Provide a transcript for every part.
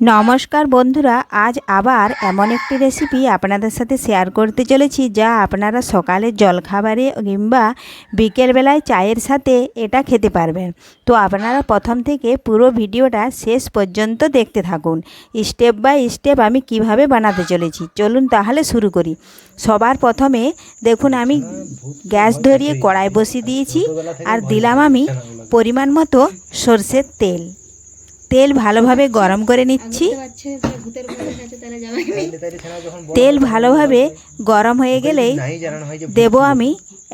নমস্কার বন্ধুরা, আজ আবার এমন একটি রেসিপি আপনাদের সাথে শেয়ার করতে চলেছি, যা আপনারা সকালে জলখাবারে কিংবা বিকেলবেলায় চায়ের সাথে এটা খেতে পারবেন। তো আপনারা প্রথম থেকে পুরো ভিডিওটা শেষ পর্যন্ত দেখতে থাকুন। স্টেপ বাই স্টেপ আমি কীভাবে বানাতে চলেছি, চলুন তাহলে শুরু করি। সবার প্রথমে দেখুন, আমি গ্যাস ধরিয়ে কড়াই বসিয়ে দিয়েছি, আর দিলাম আমি পরিমাণ মতো সর্ষের তেল। তেল ভালোভাবে গরম করে নিচ্ছি। তেল ভালোভাবে গরম হয়ে গেলেই দেব আমি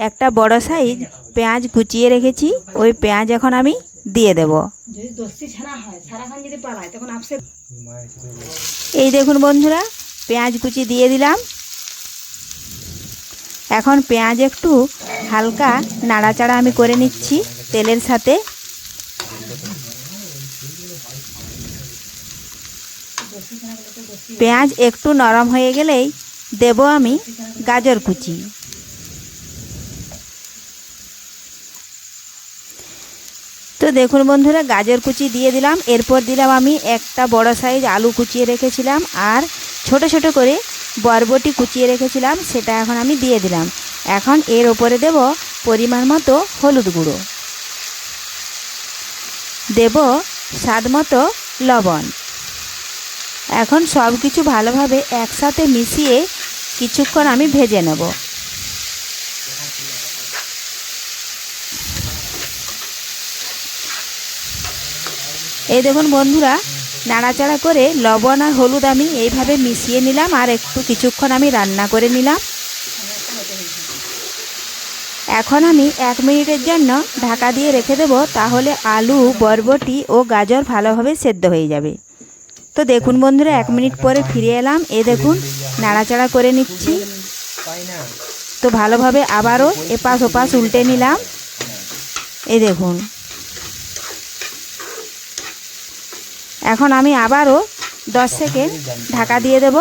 একটা বড় সাইজ পেঁয়াজ কুচিয়ে রেখেছি। ওই পেঁয়াজ এখন আমি দিয়ে দেব। এই দেখুন বন্ধুরা পেঁয়াজ কুচি দিয়ে দিলাম। এখন পেঁয়াজ একটু হালকা নাড়াচাড়া আমি করে নিচ্ছি তেলের সাথে। পেঁয়াজ একটু নরম হয়ে গেলেই দেব আমি গাজর কুচি। তো দেখুন বন্ধুরা, গাজর কুচি দিয়ে দিলাম। এরপর দিলাম আমি একটা বড় সাইজ আলু কুচিয়ে রেখেছিলাম আর ছোট ছোট করে বরবটি কুচিয়ে রেখেছিলাম, সেটা এখন আমি দিয়ে দিলাম। এখন এর ওপরে দেব পরিমাণ মতো হলুদ গুঁড়ো। দেব স্বাদ মতো লবণ। এখন সব কিছু ভালোভাবে একসাথে মিশিয়ে কিছুক্ষণ আমি ভেজে নেব। এই দেখুন বন্ধুরা, নাড়াচাড়া করে লবণ আর হলুদ আমি এইভাবে মিশিয়ে নিলাম আর একটু কিছুক্ষণ আমি রান্না করে নিলাম। এখন আমি এক মিনিটের জন্য ঢাকা দিয়ে রেখে দেব, তাহলে আলু, বরবটি ও গাজর ভালোভাবে সেদ্ধ হয়ে যাবে। তো দেখুন বন্ধুরা, এক মিনিট পরে ফিরে এলাম। এ দেখুন, নাড়াচাড়া করে নিচ্ছি। তো ভালোভাবে আবারও এপাশ ওপাশ উল্টে নিলাম। এ দেখুন। এখন আমি আবারও দশ সেকেন্ড ঢাকা দিয়ে দেব।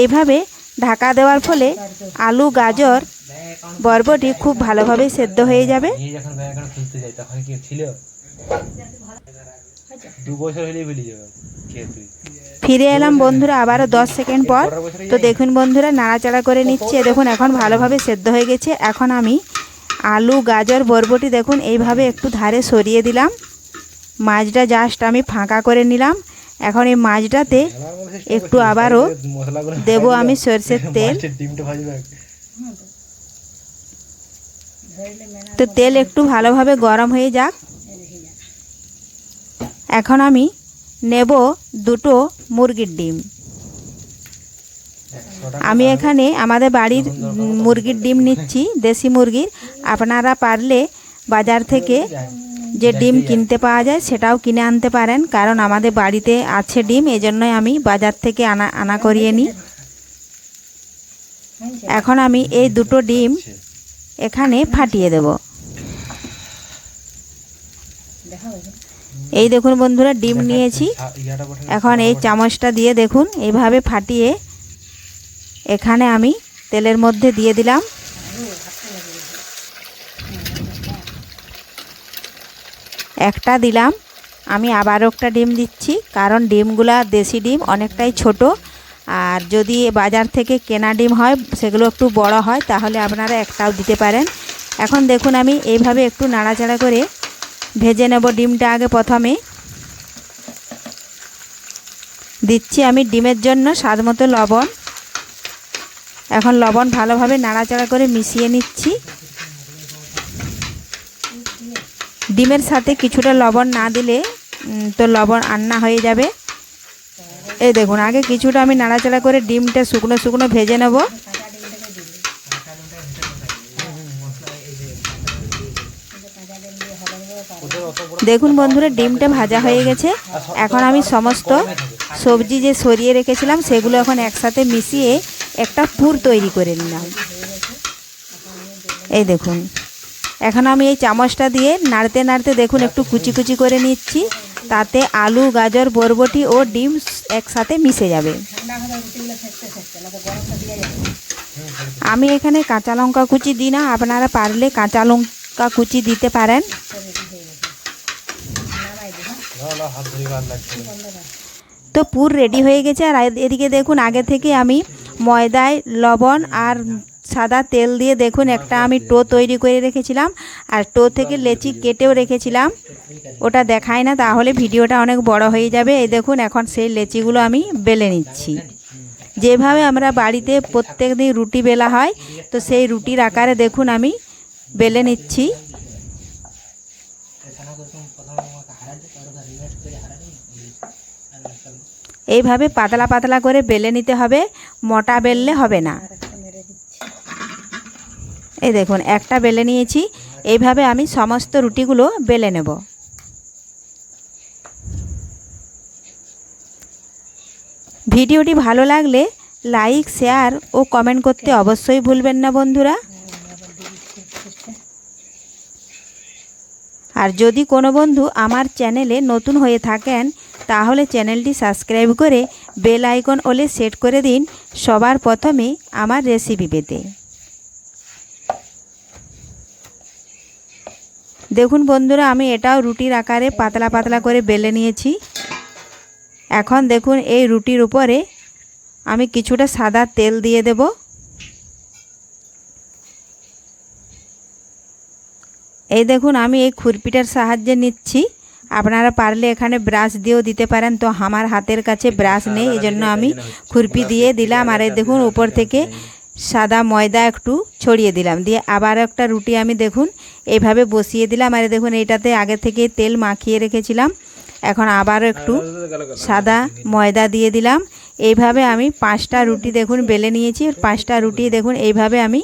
এইভাবে ঢাকা দেওয়ার ফলে আলু গাজর বরবটি খুব ভালোভাবে সেদ্ধ হয়ে যাবে। ফিরে এলাম বন্ধুরা আবারও দশ সেকেন্ড পর। তো দেখুন বন্ধুরা নাড়াচাড়া করে নিচ্ছে। দেখুন এখন ভালোভাবে সেদ্ধ হয়ে গেছে। এখন আমি আলু গাজর বরবটি দেখুন এইভাবে একটু ধারে সরিয়ে দিলাম। মাছটা জাস্ট আমি ফাঁকা করে নিলাম। এখন এই মাছটাতে একটু আবারও দেব আমি সরষের তেল। তো তেল একটু ভালোভাবে গরম হয়ে যাক। এখন আমি নেব দুটো মুরগির ডিম। আমি এখানে আমাদের বাড়ির মুরগির ডিম নিচ্ছি দেশি মুরগির। আপনারা পারলে বাজার থেকে যে ডিম কিনতে পাওয়া যায় সেটাও কিনে আনতে পারেন কারণ আমাদের বাড়িতে আছে ডিম এজন্যই আমি বাজার থেকে আনা আনা করিয়ে নিই। এখন আমি এই দুটো ডিম এখানে ফাটিয়ে দেব। এই দেখুন বন্ধুরা ডিম নিয়েছি। এখন এই চামচটা দিয়ে দেখুন এইভাবে ফাটিয়ে এখানে আমি তেলের মধ্যে দিয়ে দিলাম। একটা দিলাম। আমি আবারও একটা ডিম দিচ্ছি, কারণ ডিমগুলা দেশি ডিম, অনেকটাই ছোট। আর যদি বাজার থেকে কেনা ডিম হয়, সেগুলো একটু বড় হয়, তাহলে আপনারা একটাও দিতে পারেন। এখন দেখুন, আমি এইভাবে একটু নাড়াচাড়া করে ভেজে নেব ডিমটা আগে প্রথমে। দিচ্ছি আমি ডিমের জন্য স্বাদ মতো লবণ। এখন লবণ ভালোভাবে নাড়াচাড়া করে মিশিয়ে নিচ্ছি। ডিমের সাথে কিছুটা লবণ না দিলে তো লবণ আন্না হয়ে যাবে। এই দেখুন, আগে কিছুটা আমি নাড়াচাড়া করে ডিমটা শুকনো শুকনো ভেজে নেব। দেখুন বন্ধুরা, ডিমটা ভাজা হয়ে গেছে। এখন আমি সমস্ত সবজি যে সরিয়ে রেখেছিলাম, সেগুলো এখন একসাথে মিশিয়ে একটা পুর তৈরি করে নিলাম। এই দেখুন এখন আমি এই চামচটা দিয়ে নাড়তে নাড়তে দেখুন একটু কুচি কুচি করে নিচ্ছি, তাতে আলু, গাজর, বরবটি ও ডিম একসাথে মিশে যাবে। আমি এখানে কাঁচা লঙ্কা কুচি দিই না, আপনারা পারলে কাঁচা লঙ্কা কুচি দিতে পারেন। তো পুর রেডি হয়ে গেছে, আর এদিকে দেখুন আগে থেকে আমি ময়দায়, লবণ আর সাদা তেল দিয়ে দেখুন একটা আমি টো তৈরি করে রেখেছিলাম আর টো থেকে লেচি কেটেও রেখেছিলাম। ওটা দেখায় না তাহলে ভিডিওটা অনেক বড় হয়ে যাবে। এই দেখুন এখন সেই লেচিগুলো আমি বেলে নিচ্ছি। যেভাবে আমরা বাড়িতে প্রত্যেক দিন রুটি বেলা হয় তো সেই রুটির আকারে দেখুন আমি বেলে নিচ্ছি। এইভাবে পাতলা পাতলা করে বেলে নিতে হবে মোটা বেললে হবে না। এই দেখুন, একটা বেলে নিয়েছি। এইভাবে আমি সমস্ত রুটিগুলো বেলে নেব। ভিডিওটি ভালো লাগলে লাইক, শেয়ার ও কমেন্ট করতে অবশ্যই ভুলবেন না বন্ধুরা। আর যদি কোনো বন্ধু আমার চ্যানেলে নতুন হয়ে থাকেন, তাহলে চ্যানেলটি সাবস্ক্রাইব করে বেল আইকন ওলে সেট করে দিন। সবার প্রথমে আমার রেসিপি পেতে। দেখুন বন্ধুরা আমি এটাও রুটির আকারে পাতলা পাতলা করে বেলে নিয়েছি। এখন দেখুন এই রুটির উপরে আমি কিছুটা সাদা তেল দিয়ে দেব। এই দেখুন আমি এই খুরপিটার সাহায্যে নিচ্ছি। আপনারা পারলে এখানে ব্রাশ দিয়েও দিতে পারেন তো আমার হাতের কাছে ব্রাশ নেই এই জন্য আমি খুরপি দিয়ে দিলাম। আর এই দেখুন উপর থেকে সাদা ময়দা একটু ছড়িয়ে দিলাম। দিয়ে আবার একটা রুটি আমি দেখুন এইভাবে বসিয়ে দিলাম। আর দেখুন, এইটাতে আগে থেকে তেল মাখিয়ে রেখেছিলাম। এখন আবারও একটু সাদা ময়দা দিয়ে দিলাম। এইভাবে আমি পাঁচটা রুটি দেখুন বেলে নিয়েছি। পাঁচটা রুটি দেখুন এইভাবে আমি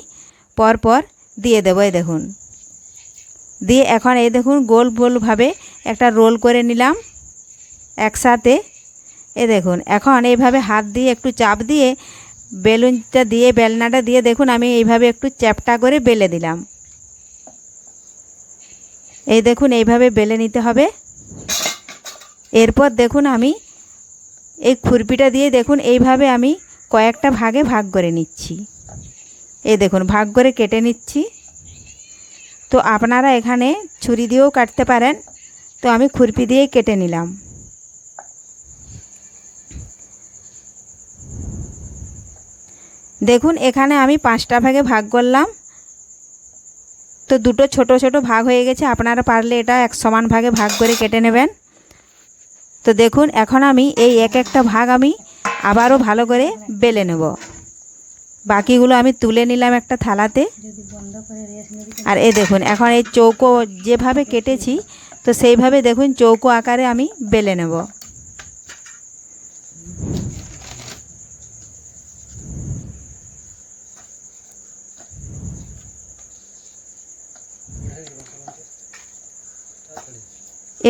পর পর দিয়ে দেবো, এই দেখুন। দিয়ে এখন এই দেখুন গোল গোলভাবে একটা রোল করে নিলাম একসাথে। এ দেখুন, এখন এইভাবে হাত দিয়ে একটু চাপ দিয়ে বেলুনটা দিয়ে, বেলনাটা দিয়ে দেখুন, আমি এইভাবে একটু চ্যাপটা করে বেলে দিলাম। এই দেখুন, এইভাবে বেলে নিতে হবে। এরপর দেখুন, আমি এই খুরপিটা দিয়ে দেখুন, এইভাবে আমি কয়েকটা ভাগে ভাগ করে নিচ্ছি। এই দেখুন, ভাগ করে কেটে নিচ্ছি। তো আপনারা এখানে ছুরি দিয়েও কাটতে পারেন। তো আমি খুরপি দিয়েই কেটে নিলাম। দেখুন, এখানে আমি পাঁচটা ভাগে ভাগ করলাম। তো দুটো ছোট ছোট ভাগ হয়ে গেছে, আপনারা পারলে এটা এক সমান ভাগে ভাগ করে কেটে নেবেন। তো দেখুন, এখন আমি এই এক একটা ভাগ আমি আবারও ভালো করে বেলে নেব। বাকিগুলো আমি তুলে নিলাম একটা থালাতে। আর এ দেখুন, এখন এই চৌকো যেভাবে কেটেছি, তো সেইভাবে দেখুন, চৌকো আকারে আমি বেলে নেব।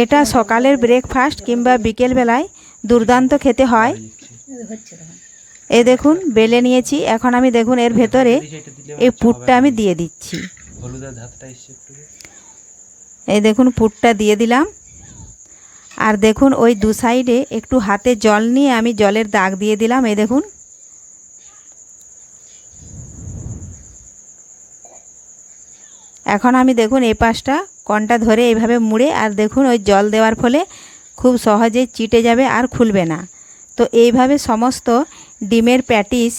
এটা সকালের ব্রেকফাস্ট কিংবা বিকেলবেলায় দুর্দান্ত খেতে হয়। এ দেখুন বেলে নিয়েছি। এখন আমি দেখুন এর ভেতরে এই পুরটা আমি দিয়ে দিচ্ছি। এই দেখুন পুরটা দিয়ে দিলাম। আর দেখুন ওই দু সাইডে একটু হাতে জল নিয়ে আমি জলের দাগ দিয়ে দিলাম। এই দেখুন এখন আমি দেখুন এই পাশটা কনটা ধরে এইভাবে মুড়ে আর দেখুন ওই জল দেওয়ার ফলে খুব সহজে চিটে যাবে আর খুলবে না। তো এইভাবে সমস্ত ডিমের প্যাটিস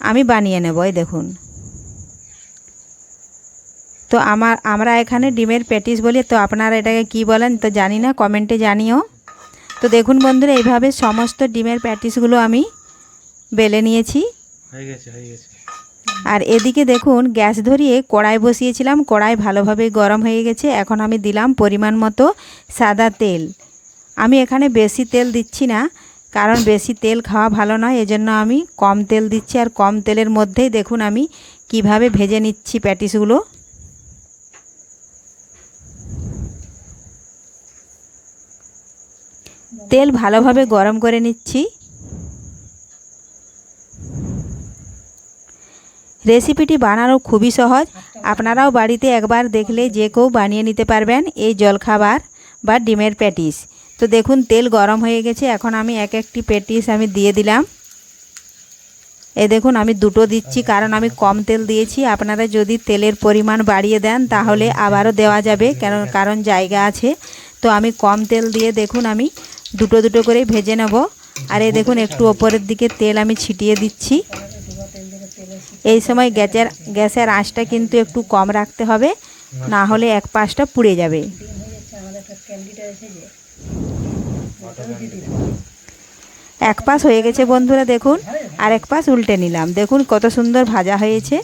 আমি বানিয়ে নেব, এই দেখুন। তো আমার, আমরা এখানে ডিমের প্যাটিস বলি, তো আপনারা এটাকে কি বলেন তো জানি না, কমেন্টে জানিও। তো দেখুন বন্ধুরা, এইভাবে সমস্ত ডিমের প্যাটিসগুলো আমি বেলে নিয়েছি। হয়ে গেছে হয়ে গেছে। আর এদিকে দেখুন, গ্যাস ধরিয়ে কড়াই বসিয়েছিলাম। কড়াই ভালোভাবে গরম হয়ে গেছে। এখন আমি দিলাম পরিমাণ মতো সাদা তেল। আমি এখানে বেশি তেল দিচ্ছি না, কারণ বেশি তেল খাওয়া ভালো নয়। এজন্য আমি কম তেল দিচ্ছি আর কম তেলের মধ্যেই দেখুন আমি কীভাবে ভেজে নিচ্ছি প্যাটিসগুলো। তেল ভালোভাবে গরম করে নিচ্ছি। রেসিপিটি বানানো খুবই সহজ। আপনারাও বাড়িতে একবার দেখলে যে কেউ বানিয়ে নিতে পারবেন এই জলখাবার বা ডিমের প্যাটিস। তো দেখুন, তেল গরম হয়ে গেছে। এখন আমি এক একটি প্যাটিস আমি দিয়ে দিলাম। এ দেখুন, আমি দুটো দিচ্ছি, কারণ আমি কম তেল দিয়েছি। আপনারা যদি তেলের পরিমাণ বাড়িয়ে দেন, তাহলে আবারও দেওয়া যাবে, কেন, কারণ জায়গা আছে। তো আমি কম তেল দিয়ে দেখুন, আমি দুটো দুটো করে ভেজে নেব। আর এ দেখুন, একটু ওপরের দিকে তেল আমি ছিটিয়ে দিচ্ছি। এই সময় গ্যাসের গ্যাসের আঁচটা কিন্তু একটু কম রাখতে হবে, না হলে এক পাশটা পুড়ে যাবে। এক পাশ হয়ে গেছে বন্ধুরা, দেখুন, আর এক পাশ উল্টে নিলাম। দেখুন কত সুন্দর ভাজা হয়েছে।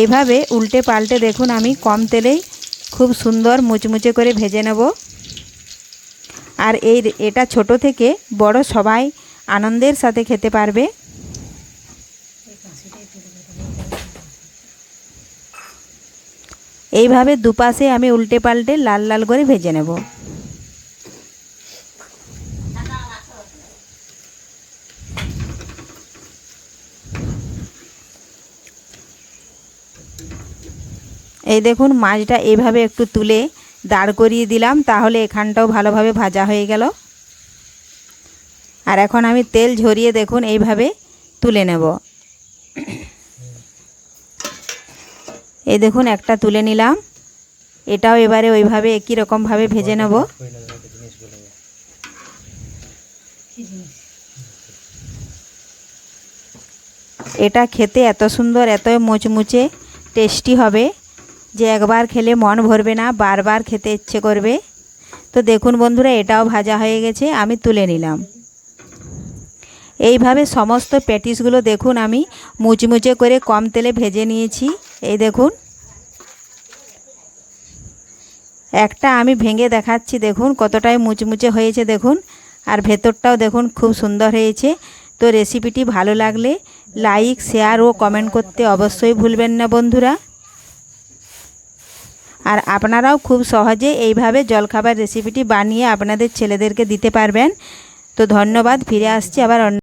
এইভাবে উল্টে পাল্টে দেখুন, আমি কম তেলেই খুব সুন্দর মুচমুচে করে ভেজে নেব। আর এই, এটা ছোট থেকে বড় সবাই আনন্দের সাথে খেতে পারবে। এইভাবে দুপাশে আমি উল্টে পাল্টে লাল লাল করে ভেজে নেব। এই দেখুন, মাছটা এইভাবে একটু তুলে দাঁড় করিয়ে দিলাম, তাহলে এখানটাও ভালোভাবে ভাজা হয়ে গেল। আর এখন আমি তেল ঝরিয়ে দেখুন, এইভাবে তুলে নেব। এই দেখুন, একটা তুলে নিলাম। এটাও এবারে ওইভাবে একই রকমভাবে ভেজে নেব। এটা খেতে এত সুন্দর, এত মুচমুচে টেস্টি হবে যে একবার খেলে মন ভরবে না, বারবার খেতে ইচ্ছে করবে। তো দেখুন বন্ধুরা, এটাও ভাজা হয়ে গেছে, আমি তুলে নিলাম। এইভাবে সমস্ত প্যাটিসগুলো দেখুন আমি মুচমুচে করে কম তেলে ভেজে নিয়েছি। এই দেখুন। একটা আমি ভেঙে দেখাচ্ছি, দেখুন কতটাই মুচমুচে হয়েছে, দেখুন। আর ভেতরটাও দেখুন খুব সুন্দর হয়েছে। তো রেসিপিটি ভালো লাগলে লাইক, শেয়ার ও কমেন্ট করতে অবশ্যই ভুলবেন না বন্ধুরা। আর আপনারাও খুব সহজে এইভাবে জলখাবার রেসিপিটি বানিয়ে আপনাদের ছেলেদেরকে দিতে পারবেন। তো ধন্যবাদ, ফিরে আসছি আবার অন্য